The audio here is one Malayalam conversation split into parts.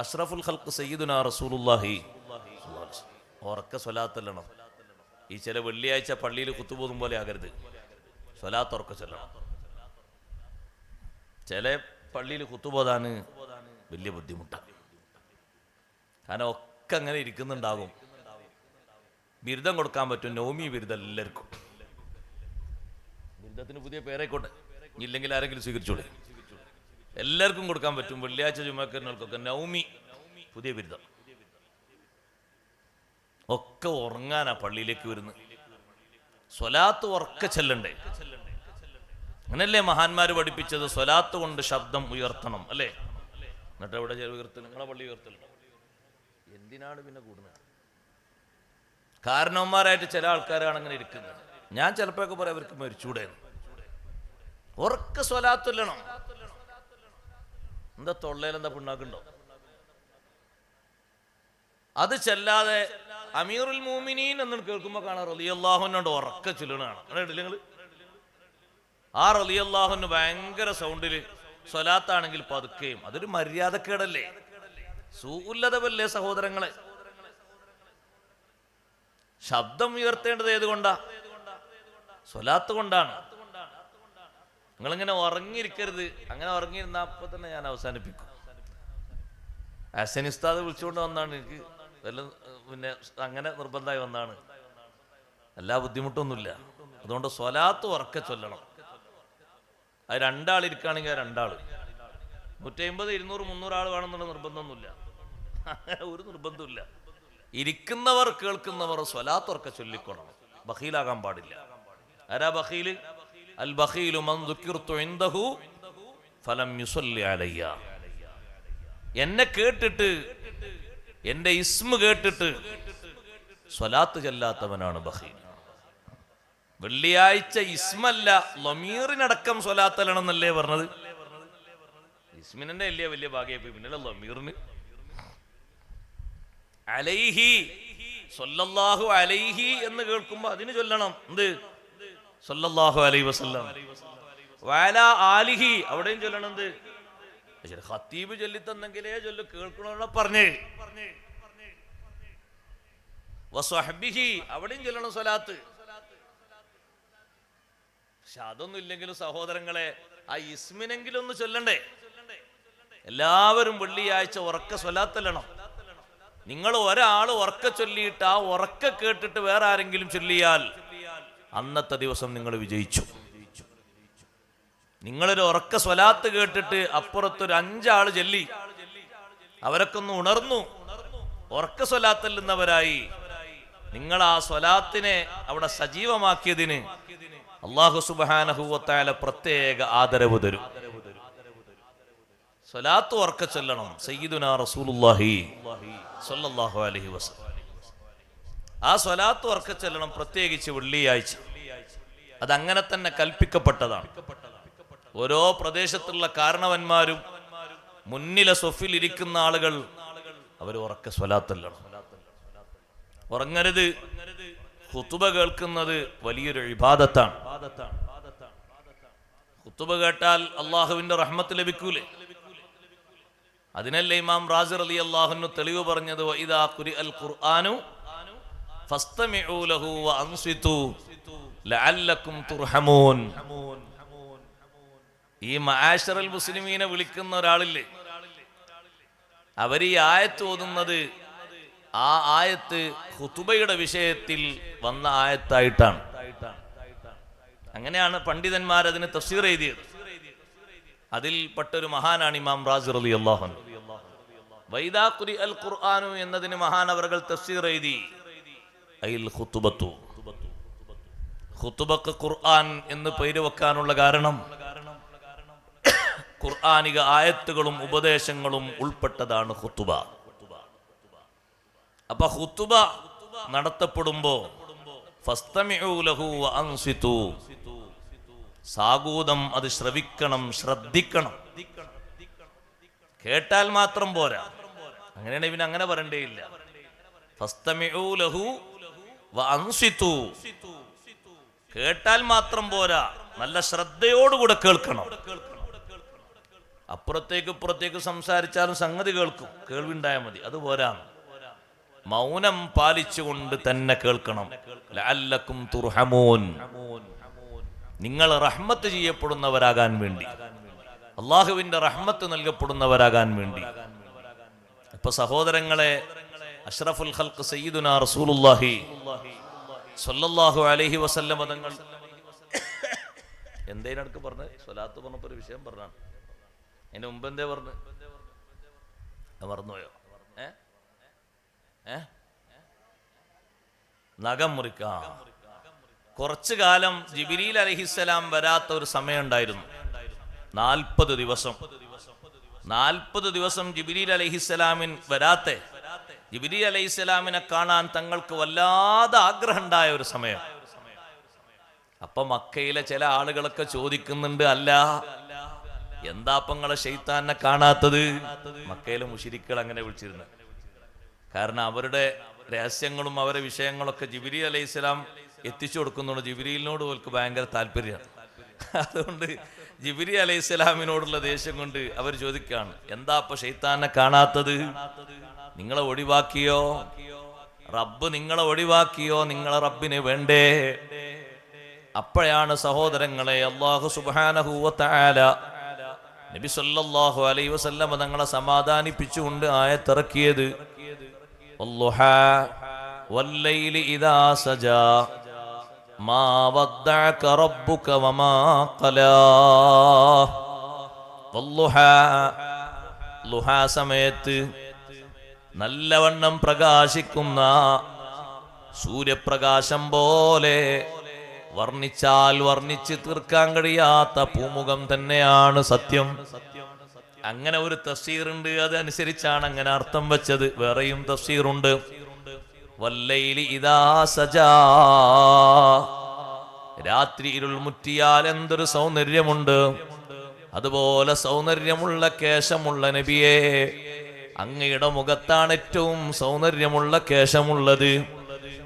അഷ്റഫുൽ ഖൽക്ക് സയ്യിദുന റസൂലുള്ളാഹി. ഉറക്ക സ്വലാത്തല്ലണം. ഈ ചില വെള്ളിയാഴ്ച പള്ളിയിൽ കുത്തുപോകും പോലെ ആകരുത്. സ്വലാത്ത് ഉറക്ക ചൊല്ലണം. ചില പള്ളിയിൽ കുത്തുപോതാന് വലിയ ബുദ്ധിമുട്ടാണ് കാരണം ഒക്കെ അങ്ങനെ ഇരിക്കുന്നുണ്ടാകും. ബിരുദം കൊടുക്കാൻ പറ്റും. നോമി ബിരുദം എല്ലാവർക്കും. ബിരുദത്തിന് പുതിയ പേരായിക്കോട്ടെ ഇല്ലെങ്കിൽ ആരെങ്കിലും സ്വീകരിച്ചോളെ. എല്ലാവർക്കും കൊടുക്കാൻ പറ്റും. വെള്ളിയാഴ്ച ചുമക്കുന്നവർക്കൊക്കെ നൗമി പുതിയ ബിരുദം. ഒക്കെ ഉറങ്ങാനാ പള്ളിയിലേക്ക് വരുന്നത്. സ്വലാത്ത് ഉറക്ക ചെല്ലണ്ടേ? അങ്ങനല്ലേ മഹാന്മാര് പഠിപ്പിച്ചത്? സ്വലാത്ത് കൊണ്ട് ശബ്ദം ഉയർത്തണം അല്ലേ? എന്നിട്ട് എവിടെ ഉയർത്തൽ നിങ്ങളെ പള്ളി ഉയർത്തലുണ്ടോ? എന്തിനാണ് പിന്നെ കൂടുന്നത്? കാരണവന്മാരായിട്ട് ചില ആൾക്കാരാണ് അങ്ങനെ ഇരിക്കുന്നത്. ഞാൻ ചിലപ്പോഴൊക്കെ പറയാം അവർക്ക് മരിച്ചൂടെ. ഉറക്ക സ്വലാത്തില്ലണം എന്താ തൊള്ളയിൽ എന്താ പിണ്ണാക്കുണ്ടോ? അത് ചെല്ലാതെ അമീറുൽ മൂമിനീൻ എന്ന് കേൾക്കുമ്പോൾ കാണാം റലിയല്ലാഹുനോട് ഉറക്ക ചൊല്ലണാണ് നിങ്ങൾ ആ റലിയല്ലാഹുന് ഭയങ്കര സൗണ്ടിൽ സ്വലാത്താണെങ്കിൽ പതുക്കെയും അതൊരു മര്യാദക്കേടല്ലേ? സൂല്ലതവല്ലേ സഹോദരങ്ങളെ? ശബ്ദം ഉയർത്തേണ്ടത് ഏതുകൊണ്ടാ സ്വലാത്ത് കൊണ്ടാണ്. നിങ്ങളിങ്ങനെ ഉറങ്ങിയിരിക്കരുത്. അങ്ങനെ ഉറങ്ങിയിരുന്ന അപ്പൊ തന്നെ ഞാൻ അവസാനിപ്പിക്കും. അസനിസ്താദ് വിളിച്ചുകൊണ്ട് വന്നാണ് എനിക്ക് വല്ല പിന്നെ അങ്ങനെ നിർബന്ധമായി വന്നാണ്. എല്ലാ ബുദ്ധിമുട്ടൊന്നുമില്ല അതുകൊണ്ട് സ്വലാത്ത് ഉറക്ക ചൊല്ലണം. അത് ആ രണ്ടാൾ. നൂറ്റമ്പത് ഇരുന്നൂറ് മുന്നൂറ് ആൾ വേണമെന്നുള്ള നിർബന്ധമൊന്നുമില്ല. ഒരു നിർബന്ധമില്ല ഇരിക്കുന്നവർ കേൾക്കുന്നവർ സ്വലാത്ത് ഉറക്ക ചൊല്ലിക്കൊള്ളണം. ബഹീലാകാൻ പാടില്ല. ആരാ ബഹീൽ? അൽ ബഖീലു മൻ ഇൻദഹു ഫലം എന്നെ കേട്ടിട്ട് എന്റെ ഇസ്മ കേട്ടിട്ട് സ്വലാത്ത് ചെല്ലാത്തവനാണ് ബഹീൽ വെള്ളിയാഴ്ച ഇസ്മല്ല ലൊമീറിനടക്കം സ്വലാത്തലണമെന്നല്ലേ പറഞ്ഞത്? ഇസ്മിനെ അല്ലേ വലിയ ഭാഗ്യമായി പിന്നെ ലൊമീറിന്. അലൈഹി അലൈഹി എന്ന് കേൾക്കുമ്പോ അതിന് ചൊല്ലണം. എന്ത്? സൊല്ലല്ലാഹു അലൈഹി വസല്ലം. വാല ആലിഹി അവിടെയും ചൊല്ലണം എന്ത് ശരി, ഖത്തീബ് ചൊല്ലിത്തന്നെങ്കിലേ ചൊല്ലു കേൾക്കണോടെ പറഞ്ഞേ. വസ്വഹ്ബിഹി അവിടെയും ചൊല്ലണം സ്വലാത്ത്. പക്ഷെ അതൊന്നും ഇല്ലെങ്കിലും സഹോദരങ്ങളെ ആ ഇസ്മിനെങ്കിലും ഒന്ന് ചൊല്ലണ്ടേ. എല്ലാവരും വെള്ളിയാഴ്ച ഉറക്ക സ്വലാത്തല്ലണം നിങ്ങൾ ഒരാൾ ഉറക്ക ചൊല്ലിയിട്ട് ആ ഉറക്ക കേട്ടിട്ട് വേറെ ആരെങ്കിലും ചൊല്ലിയാൽ അന്നത്തെ ദിവസം നിങ്ങൾ വിജയിച്ചു. നിങ്ങളൊരു ഉറക്ക സ്വലാത്ത് കേട്ടിട്ട് അപ്പുറത്തൊരു അഞ്ചാൾ ചെല്ലി. അവരൊക്കെ ഒന്ന് ഉണർന്നു. ഉറക്ക സ്വലാത്തല്ലുന്നവരായി നിങ്ങൾ ആ സ്വലാത്തിനെ അവിടെ സജീവമാക്കിയതിന് അള്ളാഹു സുബാനഹുവത്തായ പ്രത്യേക ആദരവ് തരും. സ്വലാത്ത് ഉറക്ക ചൊല്ലണം. സയ്യിദുന റസൂലുള്ളാഹി സ്വല്ലല്ലാഹു അലൈഹി വസല്ലം. ആ സ്വലാത്ത് ഉറക്ക ചെല്ലണം പ്രത്യേകിച്ച് വെള്ളിയാഴ്ച. അതങ്ങനെ തന്നെ കൽപ്പിക്കപ്പെട്ടതാണ്. ഓരോ പ്രദേശത്തുള്ള കാരണവന്മാരും മുന്നിലെ സൊഫിൽ ഇരിക്കുന്ന ആളുകൾ അവർ ഉറക്ക സ്വലാത്തല്ലണം ഉറങ്ങരുത്. കുത്തുബ കേൾക്കുന്നത് വലിയൊരു ഇബാദത്താണ്. കുത്തുബ കേട്ടാൽ അള്ളാഹുവിന്റെ റഹ്മത്ത് ലഭിക്കൂലേ? അതിനല്ലേ ഇമാം റാസിർ അലി അള്ളാഹുനു തെളിവ് പറഞ്ഞത് ഇതാ ഖുർആനു ഫസ്തമിഉ ലഹു വഅൻസിതു ലഅല്ലക്കും തുർഹമൂൻ ഈ മആശറൽ മുസ്ലിമീനെ വിളിക്കുന്ന ഒരാളില്ലേ? അവർ ഈ ആയത്ത് ഓതുന്നത് ആ ആയത്ത് ഹുതുബയുടെ വിഷയത്തിൽ വന്ന ആയത്തായിട്ടാണ്. അങ്ങനെയാണ് പണ്ഡിതന്മാർ അതിന് തഫ്സീർ എഴുതിയത്. അതിൽ പെട്ടൊരു മഹാനാണ് ഇമാം റാസി അള്ളാഹു വൈദാ വൈദാഖുരി അൽ ഖുർആാനു എന്നതിന് മഹാനവറുകൾ തഫ്സീർ എഴുതി. അയിൽ ഖുതുബക്ക് ഖുർആൻ എന്ന് പേര് വെക്കാനുള്ള കാരണം ഖുർആാനിക ആയത്തുകളും ഉപദേശങ്ങളും ഉൾപ്പെട്ടതാണ് ഖുത്തുബ അപ്പൊ ഖുത്തുബ നടത്തപ്പെടുമ്പോ സാഗൂതം അത് ശ്രവിക്കണം ശ്രദ്ധിക്കണം. കേട്ടാൽ മാത്രം പോരാ. അങ്ങനെയാണ് ഇവന് അങ്ങനെ പറയണ്ടേയില്ല ലഹു വഅൻസിതു. കേട്ടാൽ മാത്രം പോരാ. നല്ല ശ്രദ്ധയോടുകൂടെ കേൾക്കണം. അപ്പുറത്തേക്ക് ഇപ്പുറത്തേക്ക് സംസാരിച്ചാലും സംഗതി കേൾക്കും. കേൾവിണ്ടായാൽ മതി. അത് പോരാണ് മൗനം പാലിച്ചുകൊണ്ട് തന്നെ കേൾക്കണം. ലഅല്ലക്കും തുർഹമൂൻ. നിങ്ങൾ റഹ്മത്ത് ചെയ്യപ്പെടുന്നവരാകാൻ വേണ്ടി. അള്ളാഹുവിന്റെ റഹ്മത്ത് നൽകപ്പെടുന്നവരാകാൻ വേണ്ടി. ഇപ്പൊ സഹോദരങ്ങളെ അഷ്റഫുൽ ഖൽഖ് സയ്യിദുന റസൂലുള്ളാഹി. സ്വല്ലല്ലാഹു അലൈഹി വസല്ലം തങ്ങൾ. എന്തേനടുക്ക് പറഞ്ഞ്? സ്വലാത്ത് പറഞ്ഞപ്പോ ഒരു വിഷയം പറഞ്ഞാണ്. അതിന്റെ മുമ്പ് എന്തേ പറഞ്ഞു? മറന്നുപോയോ? ഏ? ഏ? നഖം മുറിക്കാം. കുറച്ചു കാലം ജിബിരിൽ അലഹിസ്സലാം വരാത്ത ഒരു സമയമുണ്ടായിരുന്നു. നാൽപ്പത് ദിവസം. നാൽപ്പത് ദിവസം ജിബിരിൽ അലഹിസ്സലാമിൻ വരാത്തെ ജിബിരി അലൈഹിസ്സലാമിനെ കാണാൻ തങ്ങൾക്ക് വല്ലാതെ ആഗ്രഹം ഉണ്ടായ ഒരു സമയം. അപ്പൊ മക്കയിലെ ചില ആളുകളൊക്കെ ചോദിക്കുന്നുണ്ട് അല്ല എന്താപ്പങ്ങളെ ഷെയ്ത്താനെ കാണാത്തത്? മക്കയിലെ മുഷിരിക്കൾ അങ്ങനെ വിളിച്ചിരുന്നു. കാരണം അവരുടെ രഹസ്യങ്ങളും അവരുടെ വിഷയങ്ങളൊക്കെ ജിബിരി അലൈഹി സ്വലാം എത്തിച്ചു കൊടുക്കുന്നുണ്ട്. ജിബിരിയിലിനോട് അവർക്ക് ഭയങ്കര താല്പര്യമാണ്. അതുകൊണ്ട് ജിബിരി അലൈഹി സ്വലാമിനോടുള്ള ദേഷ്യം കൊണ്ട് അവർ ചോദിക്കുകയാണ് എന്താ അപ്പൊ ഷെയ്ത്താനെ കാണാത്തത്? നിങ്ങളെ ഒഴിവാക്കിയോ? റബ്ബ് നിങ്ങളെ ഒഴിവാക്കിയോ? നിങ്ങളെ റബ്ബിന് വേണ്ടേ? അപ്പോഴാണ് സഹോദരങ്ങളെ അള്ളാഹു സുബാനഹൂവത്തായാല നബി സല്ലാഹു അലൈ വസല്ലമ തങ്ങളെ സമാധാനിപ്പിച്ചുകൊണ്ട് ആയത്തിറക്കിയത്. സമയത്ത് നല്ലവണ്ണം പ്രകാശിക്കുന്ന സൂര്യപ്രകാശം പോലെ വർണിച്ചാൽ വർണിച്ച് തീർക്കാൻ കഴിയാത്ത പൂമുഖം തന്നെയാണ് സത്യം. അങ്ങനെ ഒരു തഫ്സീറുണ്ട് അതനുസരിച്ചാണ് അങ്ങനെ അർത്ഥം വെച്ചത്. വേറെയും തഫ്സീറുണ്ട്. വല്ലയിലി ഇതാ സജാ. രാത്രി ഇരുൾ മുറ്റിയാൽ എന്തൊരു സൗന്ദര്യമുണ്ട്. അതുപോലെ സൗന്ദര്യമുള്ള കേശമുള്ള നബിയെ. അങ്ങയുടെ മുഖത്താണ് ഏറ്റവും സൗന്ദര്യമുള്ള കേശമുള്ളത്.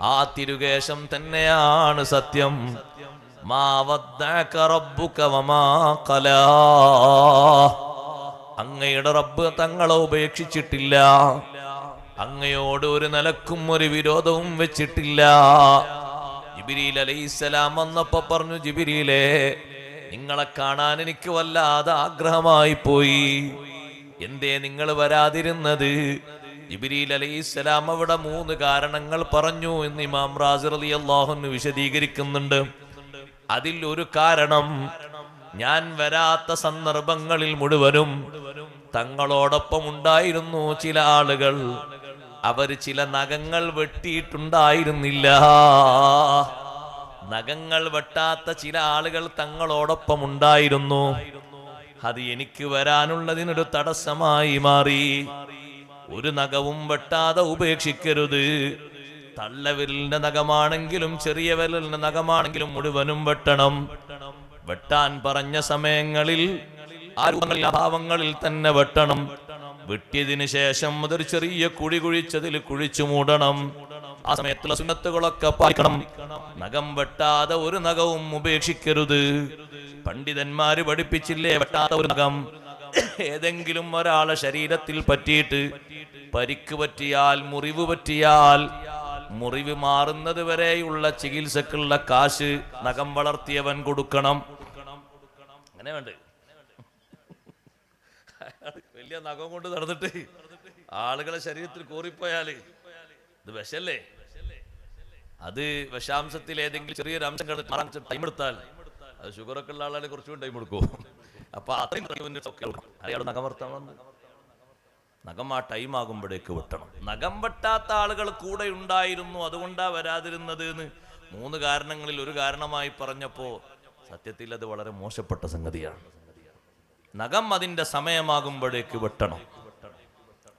ആ തിരുകേശം തന്നെയാണ് സത്യം. അങ്ങയുടെ റബ്ബ് തങ്ങളെ ഉപേക്ഷിച്ചിട്ടില്ല. അങ്ങയോട് ഒരു നിലക്കും ഒരു വിരോധവും വെച്ചിട്ടില്ല. ജിബിരിൽ അലൈസലാം വന്നപ്പോ പറഞ്ഞു ജിബിരിയിലെ നിങ്ങളെ കാണാൻ എനിക്ക് വല്ലാതെ ആഗ്രഹമായി പോയി. എന്തേ നിങ്ങൾ വരാതിരുന്നത്? ജിബിരിൽ അലൈഹിസ്സലാം അവിടെ മൂന്ന് കാരണങ്ങൾ പറഞ്ഞു എന്ന് ഇമാം റാസിർ അലി അള്ളാഹുന്ന് വിശദീകരിക്കുന്നുണ്ട്. അതിൽ ഒരു കാരണം ഞാൻ വരാത്ത സന്ദർഭങ്ങളിൽ മുഴുവനും തങ്ങളോടൊപ്പം ഉണ്ടായിരുന്നു ചില ആളുകൾ. അവർ ചില നഖങ്ങൾ വെട്ടിയിട്ടുണ്ടായിരുന്നില്ല. നഖങ്ങൾ വെട്ടാത്ത ചില ആളുകൾ തങ്ങളോടൊപ്പം ഉണ്ടായിരുന്നു. അത് എനിക്ക് വരാനുള്ളതിനൊരു തടസ്സമായി മാറി. ഒരു നഖവും വെട്ടാതെ ഉപേക്ഷിക്കരുത്. തള്ളവിരലിന്റെ നഖമാണെങ്കിലും ചെറിയ വിരലിന്റെ നഖമാണെങ്കിലും മുഴുവനും വെട്ടണം. വെട്ടാൻ പറഞ്ഞ സമയങ്ങളിൽ ആ അഭാവങ്ങളിൽ തന്നെ വെട്ടണം. വെട്ടിയതിനു ശേഷം അതൊരു ചെറിയ കുഴി കുഴിച്ചതിൽ കുഴിച്ചു മൂടണം. ആ സമയത്തുള്ള സുന്നത്തുകളൊക്കെ പാലിക്കണം. നഖം വെട്ടാതെ ഒരു നഖവും ഉപേക്ഷിക്കരുത്. പണ്ഡിതന്മാര് പഠിപ്പിച്ചില്ലേ വെട്ടാത്ത ഒരു നഖം? ഏതെങ്കിലും ഒരാളെ ശരീരത്തിൽ പറ്റിയിട്ട് പരിക്ക് പറ്റിയാൽ മുറിവ് പറ്റിയാൽ മുറിവ് മാറുന്നത് വരെയുള്ള ചികിത്സക്കുള്ള കാശ് നഖം വളർത്തിയവൻ കൊടുക്കണം. അങ്ങനെ വേണ്ട? വലിയ നഖം കൊണ്ട് നടന്നിട്ട് ആളുകളെ ശരീരത്തിൽ കോറിപ്പോയാൽ ഇത് വിഷല്ലേ അത് വിഷാംശത്തിൽ ഏതെങ്കിലും ചെറിയൊരു അംശം കണ്ടിട്ട് ടൈം എടുത്താൽ അത് ഷുഗറൊക്കെ ഉള്ള ആളാണ് കുറച്ചും ടൈം എടുക്കും. അപ്പൊ അത്രയും അയാൾ നഖം വർത്താൻ വന്ന്. നഖം ആ ടൈം ആകുമ്പോഴേക്ക് വെട്ടണം. നഖം വെട്ടാത്ത ആളുകൾ കൂടെ ഉണ്ടായിരുന്നു അതുകൊണ്ടാ വരാതിരുന്നത് എന്ന് മൂന്ന് കാരണങ്ങളിൽ ഒരു കാരണമായി പറഞ്ഞപ്പോൾ സത്യത്തിൽ അത് വളരെ മോശപ്പെട്ട സംഗതിയാണ്. നഖം അതിന്റെ സമയമാകുമ്പോഴേക്ക് വെട്ടണം.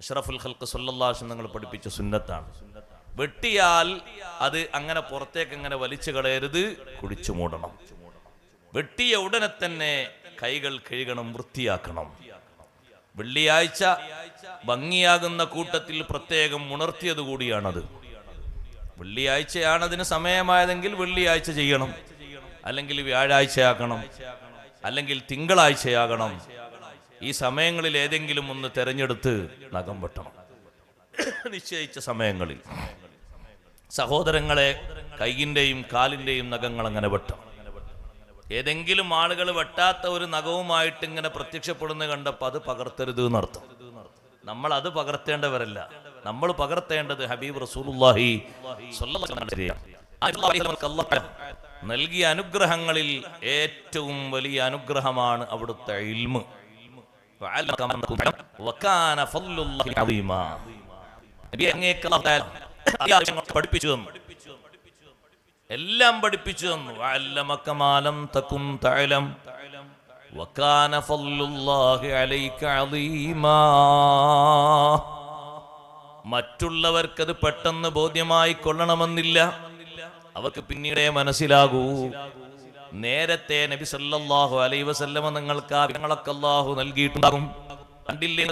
അഷ്റഫുൽ ഹൽക്ക് സല്ലല്ലാഹു നിങ്ങൾ പഠിപ്പിച്ച സുന്നത്താണ്. വെട്ടിയാൽ അത് അങ്ങനെ പുറത്തേക്ക് അങ്ങനെ വലിച്ചു കളയരുത് കുടിച്ചു മൂടണം. വെട്ടിയ ഉടനെ തന്നെ കൈകൾ കഴുകണം വൃത്തിയാക്കണം. വെള്ളിയാഴ്ച ഭംഗിയാകുന്ന കൂട്ടത്തിൽ പ്രത്യേകം ഉണർത്തിയത് കൂടിയാണത്. വെള്ളിയാഴ്ചയാണതിന് സമയമായതെങ്കിൽ വെള്ളിയാഴ്ച ചെയ്യണം. അല്ലെങ്കിൽ വ്യാഴാഴ്ചയാക്കണം അല്ലെങ്കിൽ തിങ്കളാഴ്ചയാകണം. ഈ സമയങ്ങളിൽ ഏതെങ്കിലും ഒന്ന് തെരഞ്ഞെടുത്ത് നഖം വെട്ടണം. നിശ്ചയിച്ച സമയങ്ങളിൽ. സഹോദരങ്ങളെ കൈയിന്റെയും കാലിന്റെയും നഖങ്ങൾ അങ്ങനെ വെട്ടണം. ഏതെങ്കിലും ആളുകൾ വെട്ടാത്ത ഒരു നഖവുമായിട്ട് ഇങ്ങനെ പ്രത്യക്ഷപ്പെടുന്ന കണ്ടപ്പോൾ അത് പകർത്തരുത് എന്നർത്ഥം. നമ്മൾ അത് പകർത്തേണ്ടവരല്ല. നമ്മൾ പകർത്തേണ്ടത് ഹബീബ് അല്ലാഹു നൽകിയ അനുഗ്രഹങ്ങളിൽ ഏറ്റവും വലിയ അനുഗ്രഹമാണ് അവിടുത്തെ ഇൽമ്. വകാന ഫضലുല്ലാഹി അദീമാ നബി അങ്ങേക്ക് അല്ലാഹു തആല ഈ ആവശ്യങ്ങൾ പഠിപ്പിച്ചു തന്നു എല്ലാം പഠിപ്പിച്ചു തന്നു. അല്ലമക്കമാലം തക്കും അലൈക അദീമാ മറ്റുള്ളവർക്കത് പെട്ടെന്ന് ബോധ്യമായി കൊള്ളണമെന്നില്ല. അവർക്ക് പിന്നീടേ മനസ്സിലാകൂ. നേരത്തെ നബി സല്ലല്ലാഹു അലൈഹി വസല്ലമ നിങ്ങൾക്ക് ആ വിവരങ്ങളൊക്കെ അല്ലാഹു നൽകിയിട്ടുണ്ടാകും. കണ്ടില്ലേ?